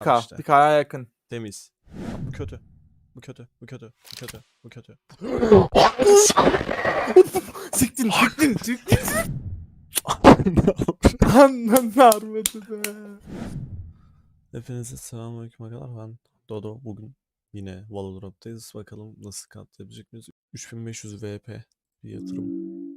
K. işte. Bir K'ya yakın. Temiz. Bu kötü. Bu kötü. Bu kötü. Bu kötü. Bu kötü. siktin siktin siktin. Annem harbeti be. Hepinize selamünaleyküm arkadaşlar. Ben Dodo. Bugün yine Valorant'tayız. Bakalım nasıl katlayabilecek miyiz? 3500 VP bir yatırım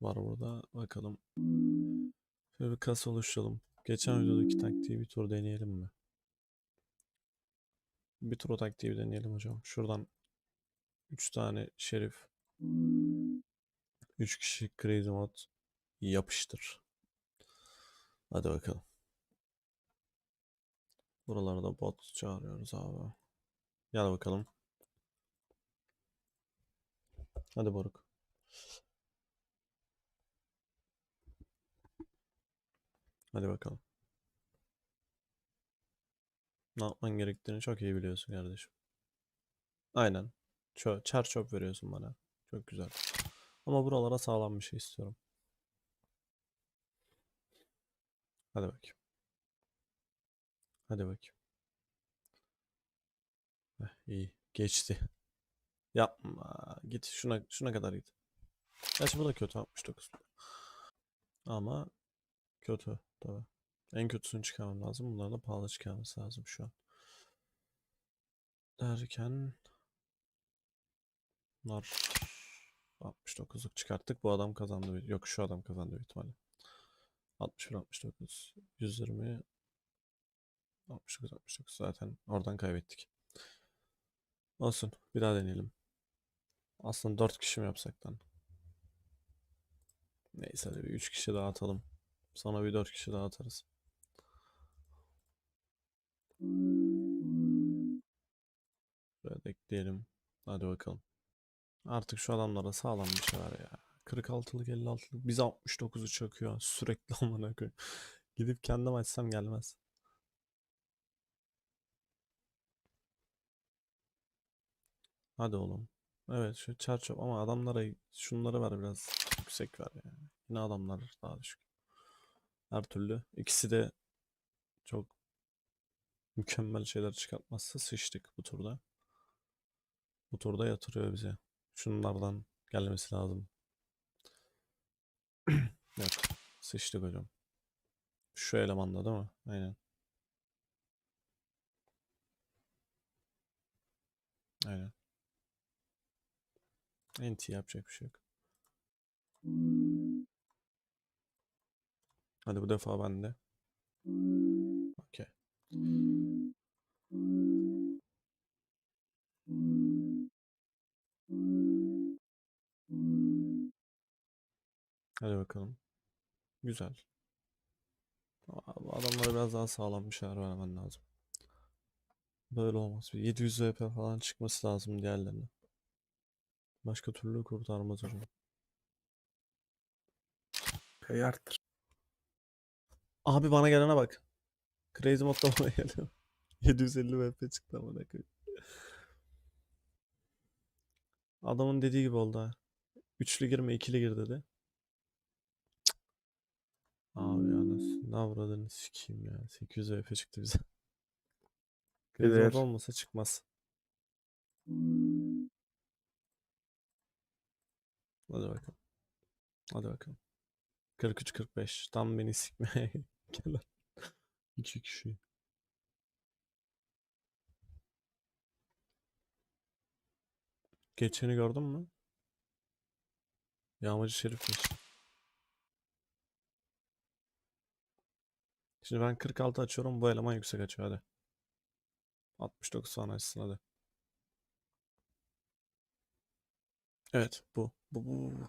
var burada. Bakalım. Şöyle bir kasa oluşturalım. Geçen videodaki taktiği bir tur deneyelim mi? Bir tur o taktiği deneyelim hocam. Şuradan 3 tane şerif. 3 kişi crazy mod yapıştır. Hadi bakalım. Buralarda bot çağırıyoruz abi. Gel bakalım. Hadi Baruk. Hadi bakalım. Ne yapman gerektiğini çok iyi biliyorsun kardeşim. Aynen. Çö çer çöp veriyorsun bana. Çok güzel. Ama buralara sağlam bir şey istiyorum. Hadi bakayım. Hadi bakayım. Heh, iyi. Geçti. Yapma. Git şuna şuna kadar git. Gerçi bu da kötü 69. Ama kötü tabii. En kötüsünü çıkarmam lazım. Bunlar da pahalı çıkarması lazım şu an. Derken bunlar 69'luk çıkarttık. Bu adam kazandı. Yok şu adam kazandı büyük ihtimalle. 61 69 120 69 69 zaten oradan kaybettik. Olsun. Bir daha deneyelim. Aslında 4 kişi mi yapsak lan? Neyse hadi bir 3 kişi daha atalım. Sonra bir 4 kişi daha atarız. Böyle ekleyelim. Hadi bakalım. Artık şu adamlara sağlam bir şey var ya. 46'lık 56'lık. Biz 69'u çakıyor. Sürekli amına koyayım. Gidip kendim açsam gelmez. Hadi oğlum. Evet şu çarçop ama adamlara şunları ver biraz yüksek ver yani. Yine adamlar daha düşük. Her türlü ikisi de çok mükemmel şeyler çıkartmazsa sıçtık bu turda. Bu turda yatırıyor bize. Şunlardan gelmesi lazım. Yok. Sıçtık hocam. Şu elemanda değil mi? Aynen. Aynen. NT yapacak bir şey yok. Hadi bu defa bende. Okey. Hadi bakalım. Güzel. Bu adamlara biraz daha sağlam bir şeyler vermen lazım. Böyle olmaz. Bir 700 VP falan çıkması lazım diğerlerine. Başka türlü kurtarmaz hocam. Pay arttır. Abi bana gelene bak. Crazy modda bana geliyor. 750 VP çıktı ama ne koyayım. Adamın dediği gibi oldu ha. Üçlü girme ikili gir dedi. Cık. Abi anasını ne avradını sikeyim ya. 800 VP çıktı bize. Crazy mod olmasa çıkmaz. Hadi bakalım. Hadi bakalım. 43-45. Tam beni sikmeye gelen. İki kişi. Geçeni gördün mü? Yağmacı Şerif'miş. Şimdi ben 46 açıyorum. Bu eleman yüksek açıyor hadi. 69 falan açsın hadi. Evet bu. Bu bu.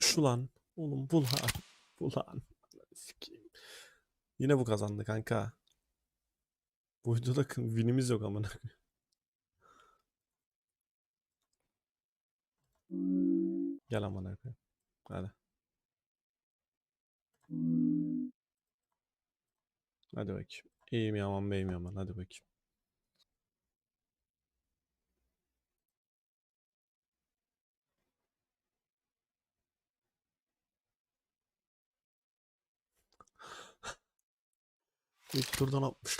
Şu lan. Oğlum bu lan. Bu lan. Sikeyim. Yine bu kazandı kanka. Bu videoda winimiz yok amına. Gel amına koyayım. Hadi. Hadi bakayım. İyiyim yaman beyim yaman. Hadi bakayım. İlk turdan 60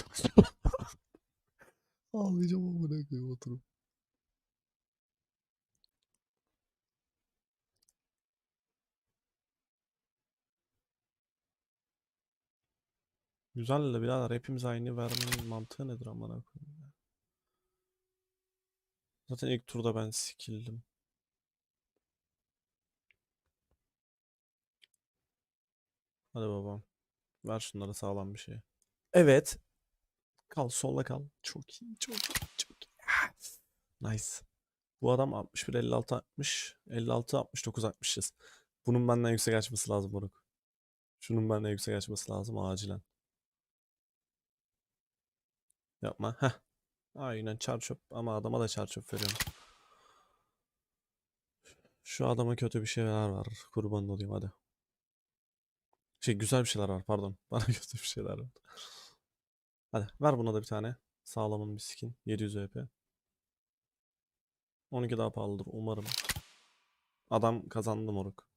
Ağlayacağım amına koyayım oturup. Güzel de birader hepimiz aynı vermenin mantığı nedir amına koyayım ya. Zaten ilk turda ben sikildim. Hadi babam. Ver şunlara sağlam bir şey. Evet. Kal solda kal. Çok iyi. Çok iyi. Çok iyi. Ah. Nice. Bu adam 61 56 60 56 69 60'ız. Bunun benden yüksek açması lazım Moruk. Şunun benden yüksek açması lazım acilen. Yapma. Heh. Aynen çarçöp ama adama da çarçöp veriyorum. Şu adama kötü bir şeyler var. Kurban olayım hadi. Şey güzel bir şeyler var pardon. Bana kötü bir şeyler var. Hadi ver buna da bir tane. Sağlamın bir skin. 700 EP. 12 daha pahalıdır umarım. Adam kazandı moruk.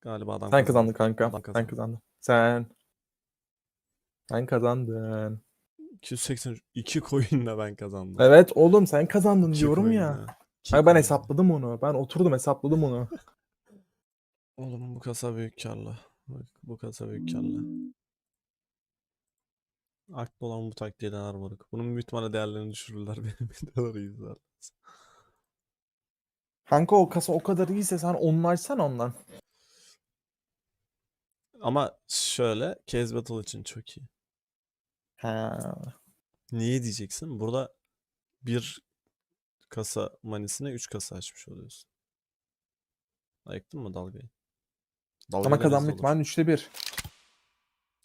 Galiba adam Sen kazandı. kazandın kanka. Adam Sen kazandı. kazandın. Sen. Sen kazandın. 282 coin'le ben kazandım. Evet oğlum sen kazandın İki diyorum coin'le. ya. İki ben coin'le. hesapladım onu. Ben oturdum hesapladım onu. Oğlum bu kasa büyük karlı. Bak bu kasa büyük karlı. Aklı olan bu taktiği dener moruk. Bunun büyük ihtimalle değerlerini düşürürler benim videoları izler. Kanka o kasa o kadar iyiyse sen onlarsana ondan. Ama şöyle Case Battle için çok iyi. Ha. Niye diyeceksin? Burada bir kasa manisine 3 kasa açmış oluyorsun. Ayıktın mı dalgayı? Dalga Ama kazanma ihtimali üçte bir.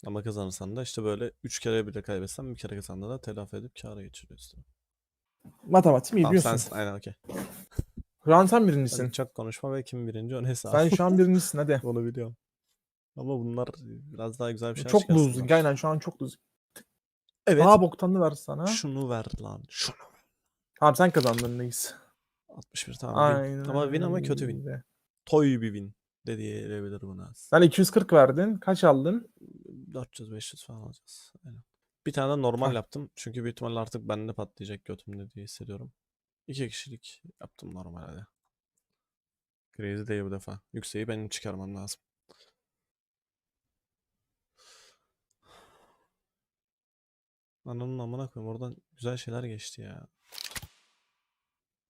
Ama kazanırsan da işte böyle 3 kere bile kaybetsen bir kere kazandığında da telafi edip kâra geçiriyorsun. Matematiği iyi Tamam biliyorsun. sensin aynen okey. Şu an sen birincisin. çok konuşma ve kim birinci o neyse. Sen şu an birincisin hadi. Onu biliyorum. Ama bunlar biraz daha güzel bir şeyler çok losing aynen şu an çok losing. Evet. Daha boktanlı ver sana. Şunu ver lan. Şunu ver. Tamam sen kazandın neyse. 61 tamam. win. Aynen. Ama win ama kötü win. Toy bir win. De diyebilir buna. Sen 240 verdin. Kaç aldın? 400-500 falan alacağız. Aynen. Bir tane de normal Hah. yaptım. Çünkü büyük ihtimalle artık bende patlayacak götümde diye hissediyorum. İki kişilik yaptım normalde. Crazy değil bu defa. Yükseği benim çıkarmam lazım. Ananın amına koyayım oradan güzel şeyler geçti ya.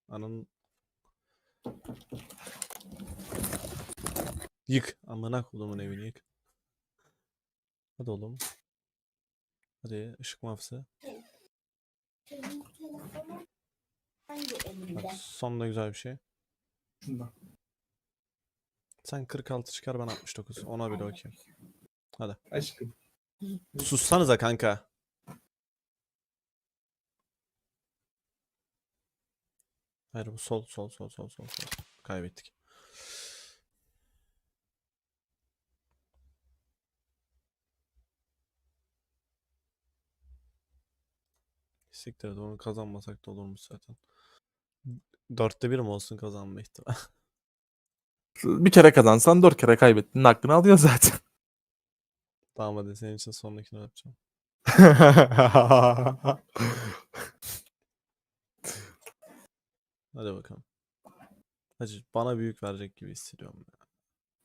Ananın Yık. Amına koyduğumun evini yık. Hadi oğlum. Hadi ışık mafsı. Bak son da güzel bir şey. Şundan. Sen 46 çıkar ben 69. Ona bile okey. Hadi. Aşkım. Sussanıza kanka. Hayır bu sol sol sol sol sol sol. Kaybettik. Siktir et onu kazanmasak da olurmuş zaten. Dörtte bir mi olsun kazanma ihtimali? Bir kere kazansan dört kere kaybettin. Hakkını alıyor zaten. Tamam hadi senin için sonrakini yapacağım. Hadi bakalım. Hacı bana büyük verecek gibi hissediyorum ya.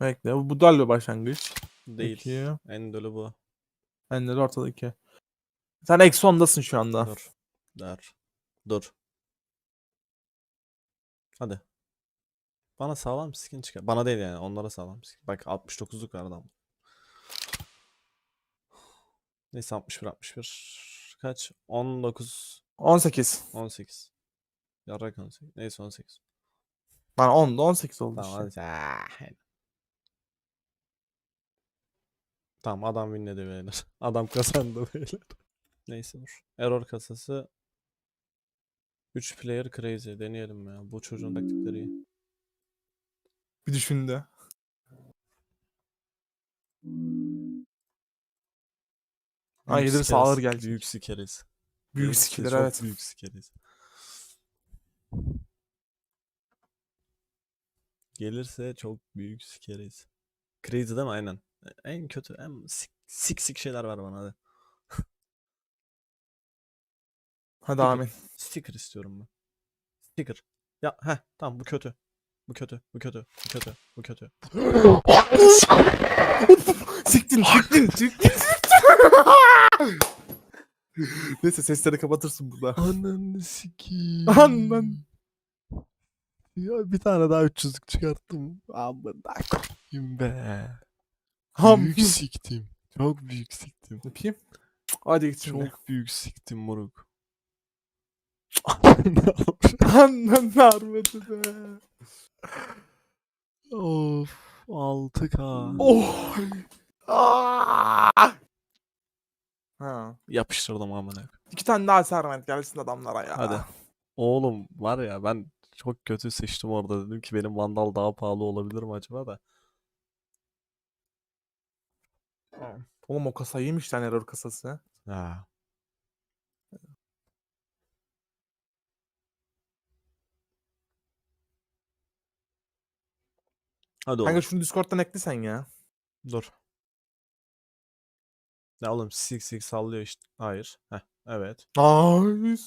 Bekle bu dual bir başlangıç. Değil. Peki. En dölü bu. Ben de ortadaki. Sen eksi ondasın şu anda. Dur. Dur. Dur. Hadi. Bana sağlam skin çıkar. Bana değil yani. Onlara sağlam skin. Bak 69'luk var adam. Neyse 61 61. Kaç? 19 18. 18. Yarrak 18. Neyse 18. Bana 10'da 18 oldu Tamam işte. hadi. Ah. Tamam adam winledi beyler. Adam kazandı beyler. Neyse dur. Error kasası 3 player crazy. Deneyelim ya. Bu çocuğun taktikleri iyi. Bir düşün de. Ay Büyük ağır sikeriz, gelecek. Büyük sikeriz. Büyük skiller çok evet. Büyük sikeriz. Gelirse çok büyük sikeriz. Crazy değil mi? Aynen. En kötü, en sik sik, sik şeyler var bana hadi. Hadi amin. Sticker istiyorum ben. Sticker. Ya heh tamam bu kötü. Bu kötü. Bu kötü. Bu kötü. Bu kötü. siktin siktin siktin. Neyse sesleri kapatırsın burada. Ananı sikiyim. Anan. Ya bir tane daha 300'lük çıkarttım. Amına koyayım be. Ham. Büyük siktim. Çok büyük siktim. Yapayım. Hadi git. Çok büyük siktim moruk. Anan armadı be. of 6k. Oh. Aa! Ha. Yapıştırdım amına. koyayım. İki tane daha sermet gelsin adamlara ya. Hadi. Oğlum var ya ben çok kötü seçtim orada dedim ki benim Vandal daha pahalı olabilir mi acaba da. Oğlum o kasa iyiymiş lan error kasası. Ha. Hadi oğlum. Kanka şunu Discord'dan ekle sen ya. Dur. Ne oğlum sik sik sallıyor işte. Hayır. Heh, evet. Nice.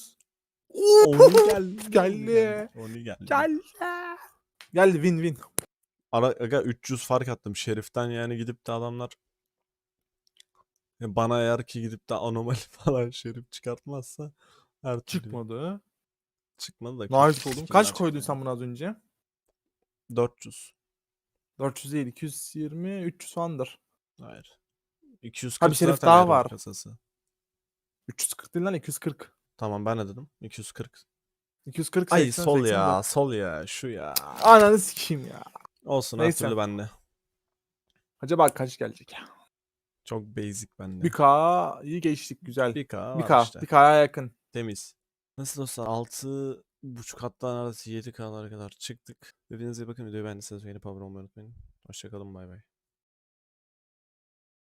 Oni geldi. Geldi. Oni geldi. Geldi. Geldi win win. Ara, aga 300 fark attım. Şerif'ten yani gidip de adamlar Ya bana eğer ki gidip de anomali falan şerif çıkartmazsa her türlü Çıkmadı. çıkmadı da. Nice skill'ler Kaç koydun sen buna az önce? 400. 400 değil 220 300 falandır. Hayır. 240 Ha, bir şerif zaten daha var. kasası. 340 değil lan 240. Tamam ben ne dedim? 240. 240 Ay 80, sol 84. ya, sol ya, şu ya. Ananı sikeyim ya. Olsun her Neyse. türlü bende. Acaba kaç gelecek? Çok basic bende. 1K iyi geçtik güzel. 1K var 1K. işte. 1K'ya yakın. Temiz. Nasıl dostlar 6 buçuk hatta arası 7K'lara kadar çıktık. Dediğiniz gibi bakın videoyu beğendiyseniz beğenip abone olmayı unutmayın. Hoşçakalın bay bay.